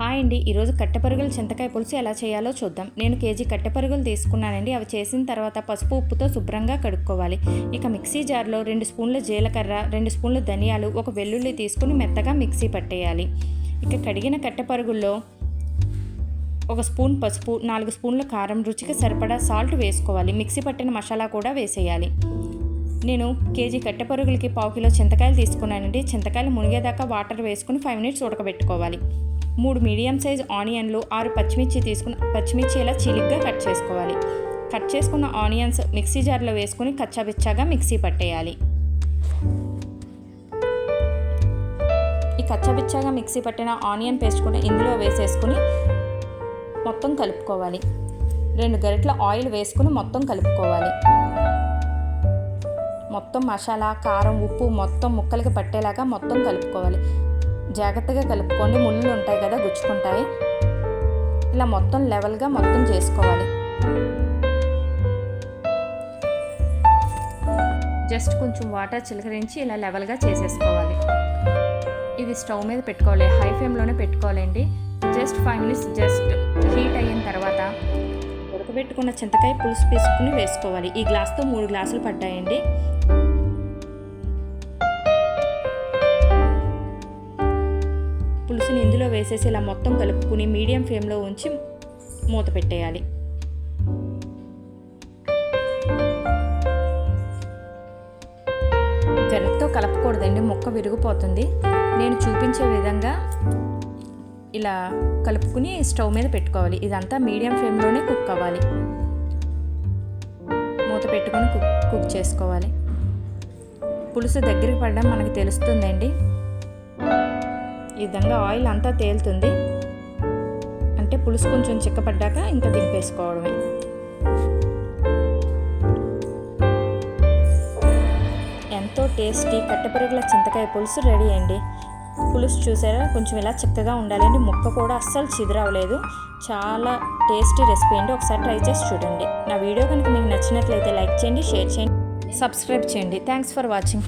Hi అండి. ఈరోజు కట్టెపరుగులు చింతకాయ పులుసు ఎలా చేయాలో చూద్దాం. నేను కేజీ కట్టెపరుగులు తీసుకున్నానండి. అవి చేసిన తర్వాత పసుపు ఉప్పుతో శుభ్రంగా కడుక్కోవాలి. ఇక మిక్సీ జార్లో రెండు స్పూన్ల జీలకర్ర రెండు స్పూన్ల ధనియాలు ఒక వెల్లుల్లి తీసుకుని మెత్తగా మిక్సీ పట్టేయాలి. ఇక కడిగిన కట్టెపరుగుల్లో ఒక స్పూన్ పసుపు నాలుగు స్పూన్ల కారం రుచికి సరిపడా సాల్ట్ వేసుకోవాలి. మిక్సీ పట్టిన మసాలా కూడా వేసేయాలి. నేను కేజీ కట్టెపరుగులకి పావు కిలో చింతకాయలు తీసుకున్నానండి. చింతకాయలు మునిగేదాకా వాటర్ వేసుకుని ఫైవ్ మినిట్స్ ఉడకబెట్టుకోవాలి. మూడు మీడియం సైజ్ ఆనియన్లు ఆరు పచ్చిమిర్చి తీసుకుని పచ్చిమిర్చి ఇలా చిలిగ్గా కట్ చేసుకోవాలి. కట్ చేసుకున్న ఆనియన్స్ మిక్సీ జార్లో వేసుకుని కచ్చాబిచ్చాగా మిక్సీ పట్టేయాలి. ఈ కచ్చాబిచ్చాగా మిక్సీ పట్టిన ఆనియన్ పేస్ట్ కూడా ఇందులో వేసేసుకుని మొత్తం కలుపుకోవాలి. రెండు గరిటల ఆయిల్ వేసుకుని మొత్తం కలుపుకోవాలి. మొత్తం మసాలా కారం ఉప్పు మొత్తం ముక్కలకి పట్టేలాగా మొత్తం కలుపుకోవాలి. జాగ్రత్తగా కలుపుకోండి. ముళ్ళు ఉంటాయి కదా గుచ్చుకుంటాయి. ఇలా మొత్తం లెవెల్గా మొత్తం చేసుకోవాలి. జస్ట్ కొంచెం వాటర్ చిలకరించి ఇలా లెవెల్గా చేసేసుకోవాలి. ఇది స్టవ్ మీద పెట్టుకోవాలి. హై ఫ్లేమ్లోనే పెట్టుకోవాలండి. Just five minutes just heat అయిన తర్వాత ఉడకబెట్టుకున్న చింతకాయ పులుసు తీసుకుని వేసుకోవాలి. ఈ గ్లాస్తో మూడు గ్లాసులు పడ్డాయండి వేసేసి ఇలా మొత్తం కలుపుకుని మీడియం ఫ్లేమ్లో ఉంచి మూత పెట్టేయాలి. గరిటతో కలపకూడదండి ముక్క విరిగిపోతుంది. నేను చూపించే విధంగా ఇలా కలుపుకుని స్టవ్ మీద పెట్టుకోవాలి. ఇదంతా మీడియం ఫ్లేమ్లోనే కుక్ అవ్వాలి. మూత పెట్టుకొని కుక్ కుక్ చేసుకోవాలి. పులుసు దగ్గరికి పడడం మనకు తెలుస్తుందండి. ఈ విధంగా ఆయిల్ అంతా తేలుతుంది. అంటే పులుసు కొంచెం చిక్కపడ్డాక ఇంకా దింపేసుకోవడమే. ఎంతో టేస్టీ కట్టెపరుగుల చింతకాయ పులుసు రెడీ అండి. పులుసు చూసారా? కొంచెం ఇలా చిక్కగా ఉండాలండి. ముక్క కూడా అస్సలు చిదిరవలేదు. చాలా టేస్టీ రెసిపీ అండి. ఒకసారి ట్రై చేసి చూడండి. నా వీడియో కనుక మీకు నచ్చినట్లయితే లైక్ చేయండి షేర్ చేయండి సబ్స్క్రైబ్ చేయండి. Thanks for watching.